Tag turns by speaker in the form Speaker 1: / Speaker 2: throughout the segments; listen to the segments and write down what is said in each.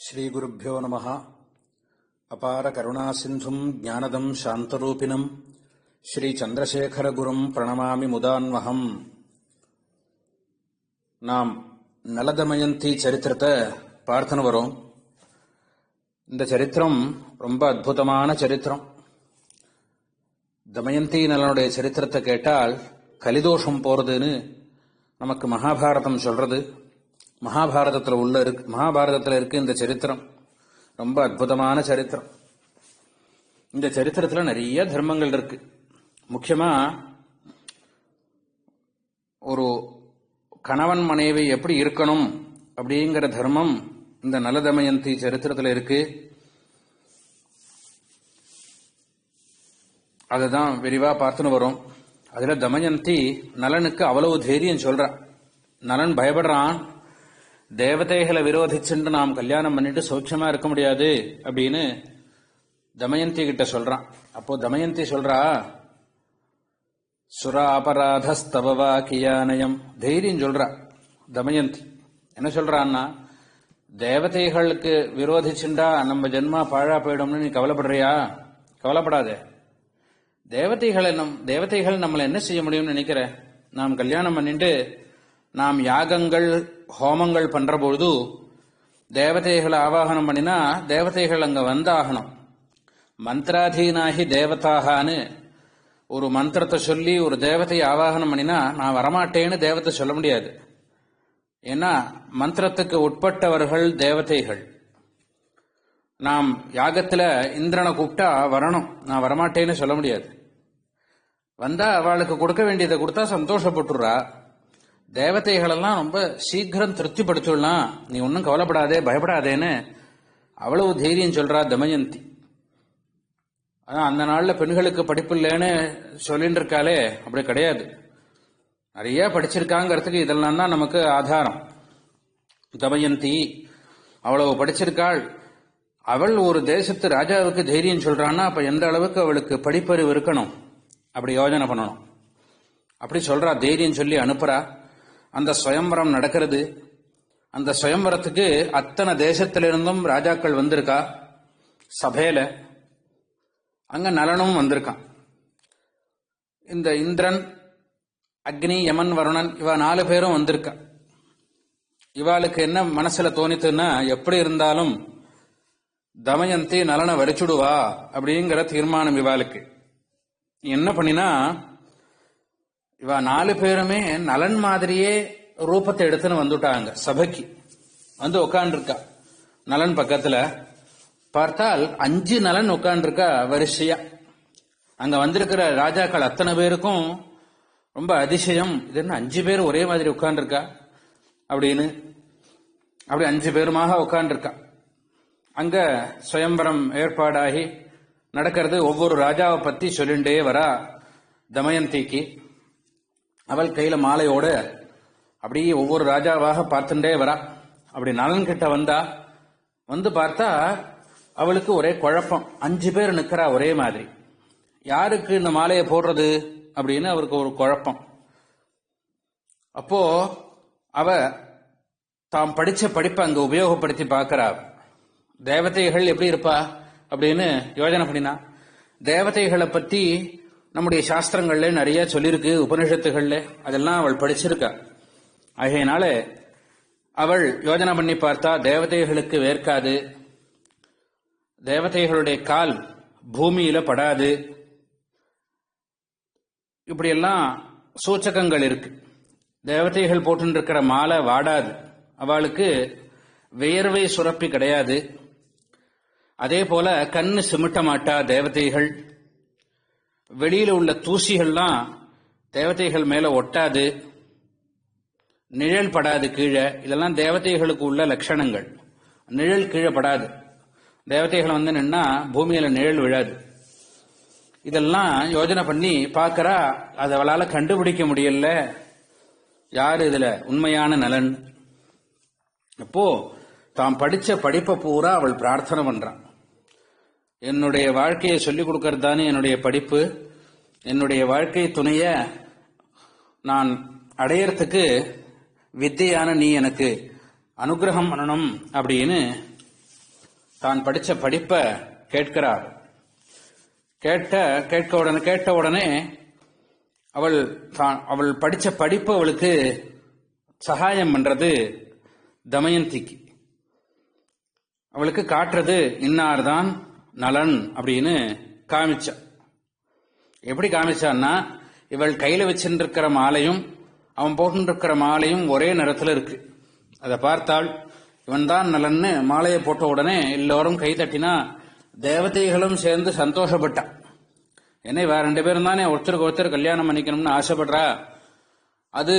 Speaker 1: ஸ்ரீகுருப்போ நம அபார கருணாசிந்தும் ஜானதம் சாந்தரூபிணம். ஸ்ரீச்சந்திரசேகரகுரும் பிரணமாமி முதான்வகம் நாம் நலதமயந்தி சரித்திரத்தை பார்த்துன்னு வரோம். இந்த சரித்திரம் ரொம்ப அற்புதமான சரித்திரம். தமயந்தி நலனுடைய சரித்திரத்தை கேட்டால் கலிதோஷம் போறதுன்னு நமக்கு மகாபாரதம் சொல்கிறது மகாபாரதத்தில் உள்ள இருக்கு மகாபாரதத்தில் இருக்கு இந்த சரித்திரம். ரொம்ப அற்புதமான சரித்திரம். இந்த சரித்திரத்தில் நிறைய தர்மங்கள் இருக்கு. முக்கியமா ஒரு கணவன் மனைவி எப்படி இருக்கணும் அப்படிங்கிற தர்மம் இந்த நலதமயந்தி சரித்திரத்தில் இருக்கு. அதுதான் விரிவா பார்த்துன்னு வரும். அதில் தமயந்தி நலனுக்கு அவ்வளவு தைரியம் சொல்றான். நலன் பயப்படுறான் தேவதைகளை விரோதிச்சுட்டு நாம் கல்யாணம் பண்ணிட்டு சௌக்கியமா இருக்க முடியாது அப்படின்னு தமயந்தி கிட்ட சொல்றான். அப்போ தமயந்தி சொல்றா சுரா அபராதஸ்தவவா கியானயம் தைரியம் சொல்றா தமயந்தி. என்ன சொல்றான்னா தேவதைகளுக்கு விரோதிச்சுண்டா நம்ம ஜென்மா பாழா போயிடும்னு நீ கவலைப்படுறியா? கவலைப்படாதே. தேவதைகளை நம் தேவதைகள் நம்மளை என்ன செய்ய முடியும்னு நினைக்கிற? நாம் கல்யாணம் பண்ணிட்டு நாம் யாகங்கள் ஹோமங்கள் பண்ணுறபொழுது தேவதைகளை ஆவாகனம் பண்ணினா தேவதைகள் அங்கே வந்தாகணும். மந்திராதீனாகி தேவதாகான்னு ஒரு மந்திரத்தை சொல்லி ஒரு தேவதையை ஆவாகனம் பண்ணினா நான் வரமாட்டேன்னு தேவத்தை சொல்ல முடியாது. ஏன்னா மந்திரத்துக்கு உட்பட்டவர்கள் தேவதைகள். நாம் யாகத்தில் இந்திரனை கூப்பிட்டா வரணும். நான் வரமாட்டேன்னு சொல்ல முடியாது. வந்தா அவளுக்கு கொடுக்க வேண்டியதை கொடுத்தா சந்தோஷப்பட்டுறா. தேவதைகளெல்லாம் ரொம்ப சீக்கிரம் திருப்திப்படுத்திடலாம் நீ ஒன்றும் கவலைப்படாதே பயப்படாதேன்னு அவ்வளவு தைரியம் சொல்கிறா தமயந்தி. அதான் அந்த நாளில் பெண்களுக்கு படிப்பு இல்லைன்னு சொல்லிட்டு இருக்காளே அப்படி கிடையாது. நிறைய படிச்சிருக்காங்கிறதுக்கு இதெல்லாம் தான் நமக்கு ஆதாரம். தமயந்தி அவ்வளவு படிச்சிருக்காள். அவள் ஒரு தேசத்து ராஜாவுக்கு தைரியம் சொல்கிறான்னா அப்போ எந்த அளவுக்கு அவளுக்கு படிப்பறிவு இருக்கணும்? அப்படி யோஜனை பண்ணணும். அப்படி சொல்கிறா தைரியம் சொல்லி அனுப்புகிறா அந்த சுயம்பரம் நடக்கிறது. அந்த சுயம்பரத்துக்கு அத்தனை தேசத்திலிருந்தும் ராஜாக்கள் வந்திருக்கா? சபையில். அங்கே நலனும் வந்திருக்கான். இந்த இந்திரன் அக்னி யமன் வருணன் இவ நாலு பேரும் வந்திருக்கா? இவாளுக்கு என்ன மனசுல தோணித்துன்னா எப்படி இருந்தாலும் தமயந்தி நலனை வரிச்சுடுவா அப்படிங்கிற தீர்மானம் இவாளுக்கு. என்ன பண்ணினா இவ நாலு பேருமே நலன் மாதிரியே ரூபத்தை எடுத்துன்னு வந்துட்டாங்க சபைக்கு. வந்து உட்காந்துருக்கா நலன் பக்கத்துல பார்த்தால் அஞ்சு நலன் உட்காந்துருக்கா வரிசையா. அங்க வந்திருக்கிற ராஜாக்கள் அத்தனை பேருக்கும் ரொம்ப அதிசயம். இது என்ன அஞ்சு பேர் ஒரே மாதிரி உட்காந்துருக்கா அப்படின்னு. அப்படி அஞ்சு பேருமாக உட்காந்துருக்கா அங்க சுயம்பரம் ஏற்பாடாகி நடக்கிறது ஒவ்வொரு ராஜாவை பத்தி சொல்லிண்டே வரா தமயந்திக்கு. அவள் கையில மாலையோட அப்படியே ஒவ்வொரு ராஜாவாக பார்த்துட்டே வரா. அப்படி நலன் கிட்ட வந்தா வந்து பார்த்தா அவளுக்கு ஒரே குழப்பம். அஞ்சு பேர் நிற்கிறா ஒரே மாதிரி. யாருக்கு இந்த மாலையை போடுறது அப்படின்னு அவருக்கு ஒரு குழப்பம். அப்போ அவ தாம் படிச்ச படிப்பை அங்க உபயோகப்படுத்தி பார்க்கிறா. தேவதைகள் எப்படி இருப்பா அப்படின்னு யோஜனை பண்ணினா தேவதைகளை பத்தி நம்முடைய சாஸ்திரங்கள்ல நிறைய சொல்லியிருக்கு உபனிஷத்துகள்ல. அதெல்லாம் அவள் படிச்சிருக்கா. ஆகையினால அவள் யோஜனை பண்ணி பார்த்தா தேவதைகளுக்கு வேர்க்காது. தேவதைகளுடைய கால் பூமியில படாது. இப்படியெல்லாம் சூச்சகங்கள் இருக்கு. தேவதைகள் போட்டுருக்கிற மாலை வாடாது. அவளுக்கு வியர்வை சுரப்பி கிடையாது. அதே போல கண்ணு சிமிட்ட மாட்டா தேவதைகள். வெளியில உள்ள தூசிகள்லாம் தேவதைகள் மேல ஒட்டாது நிழல் படாது கீழே. இதெல்லாம் தேவதைகளுக்கு உள்ள லட்சணங்கள். நிழல் கீழே படாது. தேவதைகள் வந்து நின்னா பூமியில நிழல் விழாது. இதெல்லாம் யோஜனை பண்ணி பார்க்குறா அதை அவளால் கண்டுபிடிக்க முடியல. யாரு இதுல? உண்மையான நலன். அப்போ தாம் படிச்ச படிப்பை பூரா அவள் பிரார்த்தனை பண்றான் என்னுடைய வாழ்க்கையை சொல்லிக் கொடுக்கறது தானே என்னுடைய படிப்பு? என்னுடைய வாழ்க்கை துணைய நான் அடையறதுக்கு வித்தையான நீ எனக்கு அனுகிரகம் பண்ணணும் அப்படின்னு தான் படித்த படிப்பை கேட்கிறார். கேட்ட கேட்க உடனே கேட்ட உடனே அவள் தான் அவள் படித்த படிப்பு அவளுக்கு சகாயம் பண்ணுறது தமயந்திக்கு. அவளுக்கு காட்டுறது இன்னார்தான்? நலன் அப்படின்னு காமிச்சா எப்படி காமிச்சான்னா இவள் கையில வச்சுருக்கிற மாலையும் அவன் போட்டுருக்கிற மாலையும் ஒரே நிறத்துல இருக்கு. அதை பார்த்தால் இவன் தான் நலன்னு மாலையை போட்ட உடனே எல்லோரும் கை தட்டினா தேவதைகளும் சேர்ந்து சந்தோஷப்பட்டான். என்ன வேற ரெண்டு பேரும் தானே ஒருத்தருக்கு ஒருத்தர் கல்யாணம் பண்ணிக்கணும்னு ஆசைப்படுறா? அது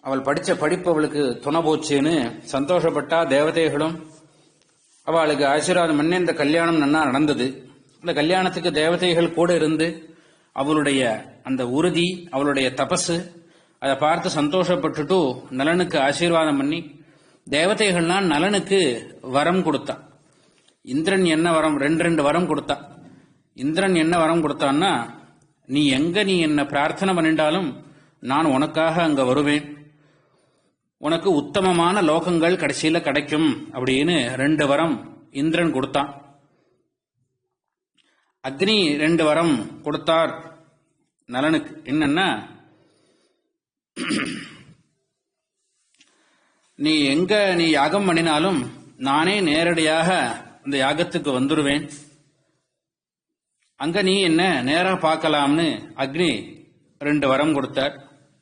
Speaker 1: அவள் படித்த படிப்பு அவளுக்கு துணை போச்சுன்னு சந்தோஷப்பட்டா தேவதைகளும் அவளுக்கு ஆசீர்வாதம் பண்ணி இந்த கல்யாணம் நன்னா நடந்தது. இந்த கல்யாணத்துக்கு தேவதைகள் கூட இருந்து அவளுடைய அந்த உறுதி அவளுடைய தபசு அதை பார்த்து சந்தோஷப்பட்டுட்டு நலனுக்கு ஆசீர்வாதம் பண்ணி தேவதைகள்லாம் நலனுக்கு வரம் கொடுத்தா. இந்திரன் என்ன வரம் ரெண்டு ரெண்டு வரம் கொடுத்தான் இந்திரன் என்ன வரம் கொடுத்தான்னா நீ எங்க நீ என்ன பிரார்த்தனை பண்ணிட்டாலும் நான் உனக்காக அங்க வருவேன். உனக்கு உத்தமமான லோகங்கள் கடைசியில் கிடைக்கும் அப்படின்னு ரெண்டு வரம் இந்திரன் கொடுத்தான். அக்னி ரெண்டு வரம் கொடுத்தார் நலனுக்கு. என்னன்னா நீ எங்க நீ யாகம் பண்ணினாலும் நானே நேரடியாக அந்த யாகத்துக்கு வந்துடுவேன் அங்க நீ என்ன நேராக பார்க்கலாம்னு அக்னி ரெண்டு வரம் கொடுத்தார்.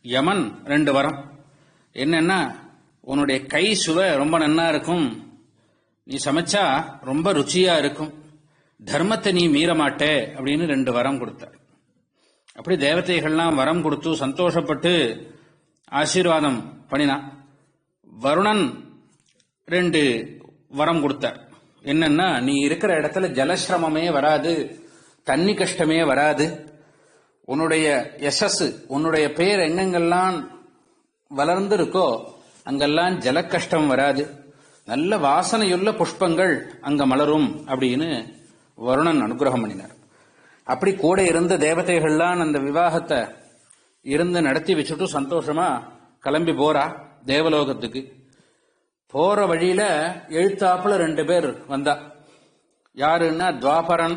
Speaker 1: யமன் ரெண்டு வரம். என்னன்னா உன்னுடைய கை சுவை ரொம்ப நன்னா இருக்கும். நீ சமைச்சா ரொம்ப ருச்சியா இருக்கும். தர்மத்தை நீ மீற மாட்டே அப்படின்னு ரெண்டு வரம் கொடுத்தார். அப்படி தேவதைகள்லாம் வரம் கொடுத்து சந்தோஷப்பட்டு ஆசீர்வாதம் பண்ணினான் வருணன் ரெண்டு வரம் கொடுத்தார். என்னன்னா நீ இருக்கிற இடத்துல ஜலசிரமமே வராது தண்ணி கஷ்டமே வராது. உன்னுடைய யசஸ் உன்னுடைய பேர் எங்கெங்கெல்லாம் வளர்ந்து இருக்கோ அங்கெல்லாம் ஜல கஷ்டம் வராது. நல்ல வாசனையுள்ள புஷ்பங்கள் அங்க மலரும் அப்படின்னு வருணன் அனுகிரகம் பண்ணினார். அப்படி கூட இருந்த தேவதைகள்லாம் அந்த விவாகத்தை இருந்து நடத்தி வச்சுட்டு சந்தோஷமா கிளம்பி போறா தேவலோகத்துக்கு. போற வழியில எழுத்தாப்புல ரெண்டு பேர் வந்தா. யாருன்னா துவாபரன்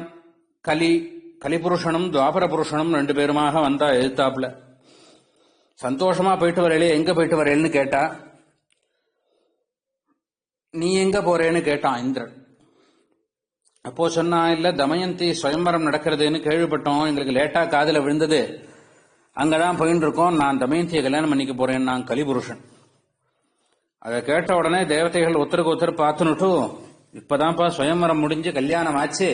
Speaker 1: கலி கலிபுருஷனும் துவாபர புருஷனும் ரெண்டு பேருமாக வந்தா எழுத்தாப்புல. சந்தோஷமா போயிட்டு வரையிலே எங்க போயிட்டு வரேன்னு கேட்டா நீ எங்க போறேன்னு கேட்டான் இந்திரன். அப்போ சொன்னா இல்ல தமயந்தி சுயம்பரம் நடக்கிறதுன்னு கேள்விப்பட்டோம் எங்களுக்கு லேட்டா காதில் விழுந்தது. அங்கதான் போயின்னு இருக்கோம் நான் தமயந்தியை கல்யாணம் பண்ணிக்க போறேன் நான் கலிபுருஷன். அதை கேட்ட உடனே தேவதைகள் ஒருத்தருக்கு ஒருத்தர் பார்த்துனுட்டு இப்பதான்ப்பா சுயம்பரம் முடிஞ்சு கல்யாணம் ஆச்சு.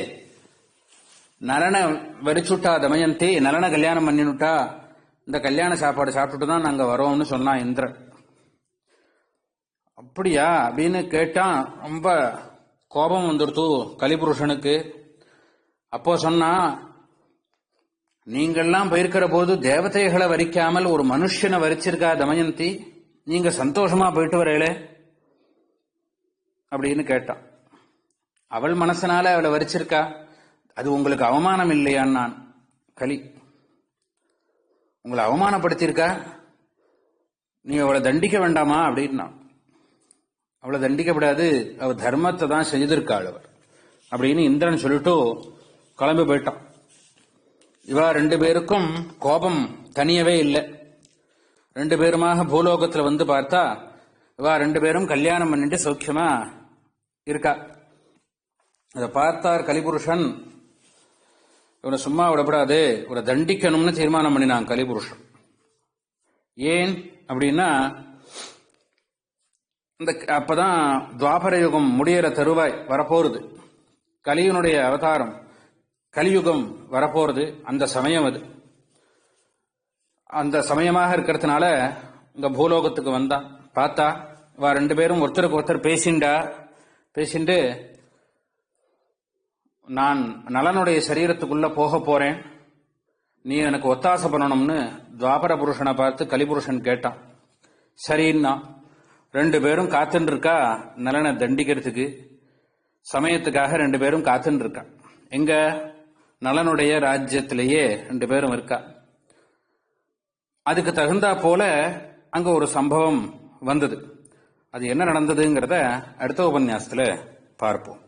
Speaker 1: நலனை வெடிச்சுட்டா தமயந்தி நலனை கல்யாணம் பண்ணினுட்டா இந்த கல்யாண சாப்பாடு சாப்பிட்டுட்டு தான் நாங்கள் வரோம்னு சொன்னான் இந்திரன். அப்படியா? அப்படின்னு கேட்டான் ரொம்ப கோபம் வந்துடுத்து கலிபுருஷனுக்கு. அப்போ சொன்னா நீங்கள்லாம் போயிருக்கிற போது தேவதைகளை வரிக்காமல் ஒரு மனுஷனை வரிச்சிருக்கா தமயந்தி? நீங்க சந்தோஷமா போயிட்டு வரையளே அப்படின்னு கேட்டான் அவள் மனசனால அவளை வரிச்சிருக்கா? அது உங்களுக்கு அவமானம் இல்லையான் நான். களி உங்களை அவமானப்படுத்தியிருக்கா? நீ அவளை தண்டிக்க வேண்டாமா? அப்படின்னா. அவளை தண்டிக்கப்படாது. அவள் தர்மத்தை தான் செஞ்சிருக்காள் அவர். அப்படின்னு இந்திரன் சொல்லிட்டு கிளம்பி போயிட்டான். இவா ரெண்டு பேருக்கும் கோபம் தனியவே இல்லை. ரெண்டு பேருமாக பூலோகத்தில் வந்து பார்த்தா இவா ரெண்டு பேரும் கல்யாணம் பண்ணிட்டு சௌக்கியமா இருக்கா. அதை பார்த்தார் கலிபுருஷன். இவனை சும்மா விடப்படாது இவரை தண்டிக்கணும்னு தீர்மானம் பண்ணினான் கலிபுருஷன். ஏன் அப்படின்னா இந்த அப்பதான் துவாபர யுகம் முடியற தருவாய் வரப்போறது. கலியனுடைய அவதாரம் கலியுகம் வரப்போறது அந்த சமயம் அது. அந்த சமயமாக இருக்கிறதுனால இந்த பூலோகத்துக்கு வந்தான். பார்த்தா இவ ரெண்டு பேரும் ஒருத்தருக்கு ஒருத்தர் பேசிண்டா பேசிண்டு நான் நலனுடைய சரீரத்துக்குள்ளே போக போகிறேன் நீ எனக்கு ஒத்தாசை பண்ணணும்னு துவாபர புருஷனை பார்த்து கலிபுருஷன் கேட்டான். சரின்னா ரெண்டு பேரும் காத்துன்னு இருக்கா நலனை தண்டிக்கிறதுக்கு. சமயத்துக்காக ரெண்டு பேரும் காத்துன்னு இருக்கா எங்க? நலனுடைய ராஜ்யத்திலேயே ரெண்டு பேரும் இருக்கா. அதுக்கு தகுந்தா போல அங்க ஒரு சம்பவம் வந்தது. அது என்ன நடந்ததுங்கிறத அடுத்த உபன்யாசத்துல பார்ப்போம்.